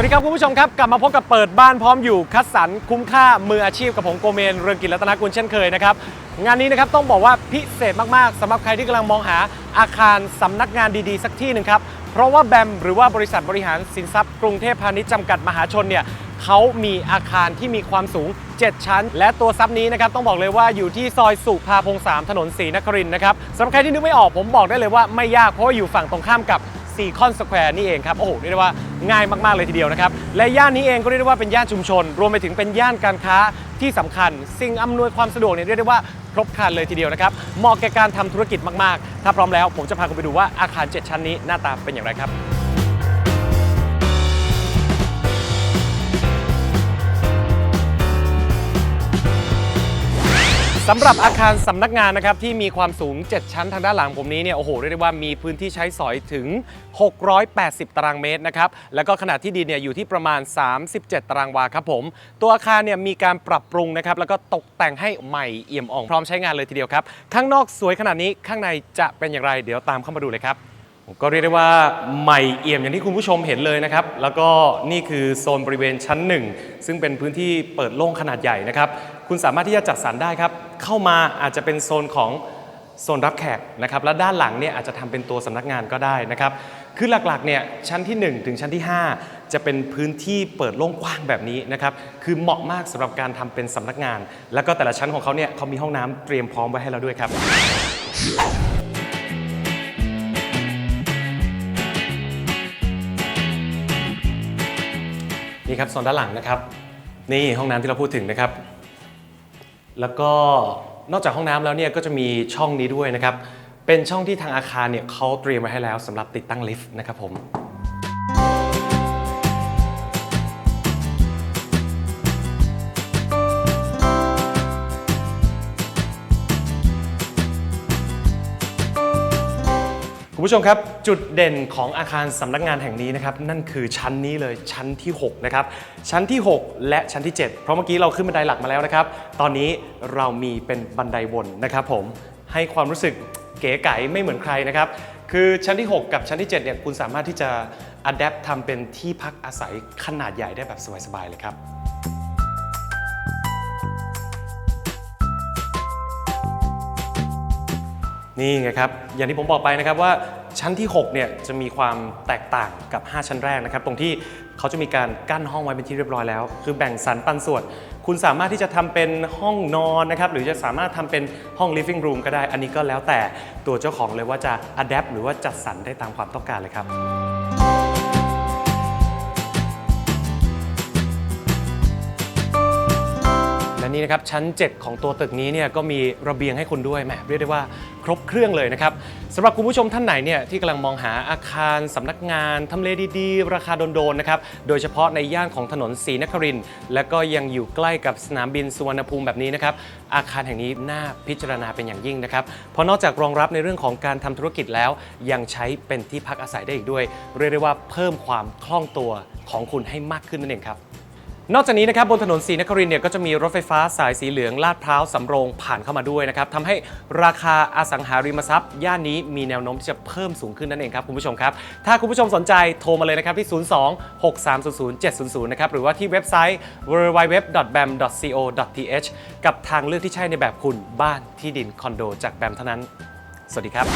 วัสดีครับคุณผู้ชมครับกลับมาพบกับเปิดบ้านพร้อมอยู่คัดสรรคุ้มค่ามืออาชีพกับผมโกเมนเรืองกิจรัตนกุลเช่นเคยนะครับงานนี้นะครับต้องบอกว่าพิเศษมากๆสำหรับใครที่กำลังมองหาอาคารสำนักงานดีๆ สักที่หนึ่งครับเพราะว่าแบมหรือว่าบริษัทบริหารสินทรัพย์กรุงเทพพาณิชย์จำกัดมหาชนเนี่ยเขามีอาคารที่มีความสูง 7 ชั้น และตัวซับนี้นะครับต้องบอกเลยว่าอยู่ที่ซอยสุภาพงศ์3ถนนศรีนครินทร์นะครับสำหรับใครที่นึกไม่ออกผมบอกได้เลยว่าไม่ยากเพราะว่าอยู่ฝั่งตรงข้ามกับ ซีคอนสแควร์นี่เองครับ โอ้โหเรียกได้ว่าง่ายมาก ๆ เลยทีเดียวนะครับ และย่านนี้เองก็เรียกได้ว่าเป็นย่านชุมชน รวมไปถึงเป็นย่านการค้าที่สำคัญ สิ่งอำนวยความสะดวกเนี่ยเรียกได้ว่าครบครันเลยทีเดียวนะครับ เหมาะแก่การทำธุรกิจมาก ๆ ถ้าพร้อมแล้วผมจะพาคุณไปดูว่าอาคาร 7 ชั้นนี้หน้าตาเป็นอย่างไรครับ สำหรับอาคารสำนักงานนะครับที่มีความสูง 7 ชั้นทางด้านหลังผมนี้เนี่ยโอ้โหเรียกได้ว่ามีพื้นที่ใช้สอยถึง 680 ตารางเมตรนะครับแล้วก็ขนาดที่ดินเนี่ยอยู่ที่ประมาณ 37 ตารางวาครับผม ตัวอาคารเนี่ยมีการปรับปรุงนะครับแล้วก็ตกแต่งให้ใหม่เอี่ยมอ่องพร้อมใช้งานเลยทีเดียวครับข้างนอกสวยขนาดนี้ข้างในจะเป็นอย่างไร เดี๋ยวตามเข้ามาดูเลยครับ ก็เรียกได้ว่าใหม่เอี่ยมอย่างที่คุณผู้ชมเห็นเลยนะครับ แล้วก็นี่คือโซนบริเวณชั้นหนึ่งซึ่งเป็นพื้นที่เปิดโล่งขนาดใหญ่นะครับ คุณสามารถที่จะจัดสรรได้ครับ เข้ามาอาจจะเป็นโซนของโซนรับแขกนะครับ และด้านหลังเนี่ยอาจจะทำเป็นตัวสำนักงานก็ได้นะครับ คือหลักๆเนี่ยชั้นที่ 1 ถึงชั้นที่ 5 จะเป็นพื้นที่เปิดโล่งกว้างแบบนี้นะครับ คือเหมาะมากสำหรับการทำเป็นสำนักงาน แล้วก็แต่ละชั้นของเขาเนี่ยเขามีห้องน้ำเตรียมพร้อมไว้ให้เราด้วยครับ นี่ครับโซนด้านหลังนะครับ นี่ห้องน้ำที่เราพูดถึงนะครับ แล้วก็นอกจากห้องน้ำแล้วเนี่ยก็จะมีช่องนี้ด้วยนะครับ เป็นช่องที่ทางอาคารเนี่ยเขาเตรียมไว้ให้แล้วสำหรับติดตั้งลิฟต์นะครับผม คุณผู้ชมครับ จุดเด่นของอาคารสำนักงานแห่งนี้นะครับ นั่นคือชั้นนี้เลยชั้นที่ 6 นะครับ ชั้นที่ 6 และชั้นที่ 7 เพราะเมื่อกี้เราขึ้นบันไดหลักมาแล้วนะครับ ตอนนี้เรามีเป็นบันไดวนนะครับผมให้ความรู้สึกเก๋ไก๋ไม่เหมือนใครนะครับ คือชั้นที่ 6 กับชั้นที่ 7 เนี่ยคุณสามารถที่จะอัดแอปทำเป็นที่พักอาศัยขนาดใหญ่ได้แบบสบายๆเลยครับ นี่ไงครับ อย่างที่ผมบอกไปนะครับว่าชั้นที่6เนี่ยจะมีความแตกต่างกับ 5 ชั้นแรกนะครับ ตรงที่เขาจะมีการกั้นห้องไว้เป็นที่เรียบร้อยแล้ว คือแบ่งสรรปันส่วน คุณสามารถที่จะทำเป็นห้องนอนนะครับหรือจะสามารถทำเป็นห้อง living room ก็ได้ อันนี้ก็แล้วแต่ตัวเจ้าของเลยว่าจะ adapt หรือว่าจัดสรรได้ตามความต้องการเลยครับ และนี่นะครับชั้น 7 ของตัวตึกนี้เนี่ยก็มีระเบียงให้คุณด้วยแหมเรียกได้ว่าครบเครื่องเลยนะครับสำหรับคุณผู้ชมท่านไหนเนี่ยที่กำลังมองหาอาคารสำนักงานทำเลดีๆ ราคาโดนๆนะครับโดยเฉพาะในย่านของถนนศรีนครินทร์และก็ยังอยู่ใกล้กับสนามบินสุวรรณภูมิแบบนี้นะครับอาคารแห่งนี้น่าพิจารณาเป็นอย่างยิ่งนะครับเพราะนอกจากรองรับในเรื่องของการทำธุรกิจแล้ว ยังใช้เป็นที่พักอาศัยได้อีกด้วย เรียกได้ว่าเพิ่มความคล่องตัวของคุณให้มากขึ้นนั่นเองครับ นอกจากนี้นะครับบนถนนศรีนครินเนี่ยก็จะมีรถไฟฟ้าสายสีเหลืองลาดพร้าวสำโรงผ่านเข้ามาด้วยนะครับทำให้ราคาอสังหาริมทรัพย์ย่านนี้มีแนวโน้มที่จะเพิ่มสูงขึ้นนั่นเองครับคุณผู้ชมครับ ถ้าคุณผู้ชมสนใจโทรมาเลยนะครับที่ 02 6300 700 นะครับหรือว่าที่เว็บไซต์ www.bam.co.th กับทางเลือกที่ใช่ในแบบคุณบ้านที่ดินคอนโดจากแบมเท่านั้น สวัสดีครับ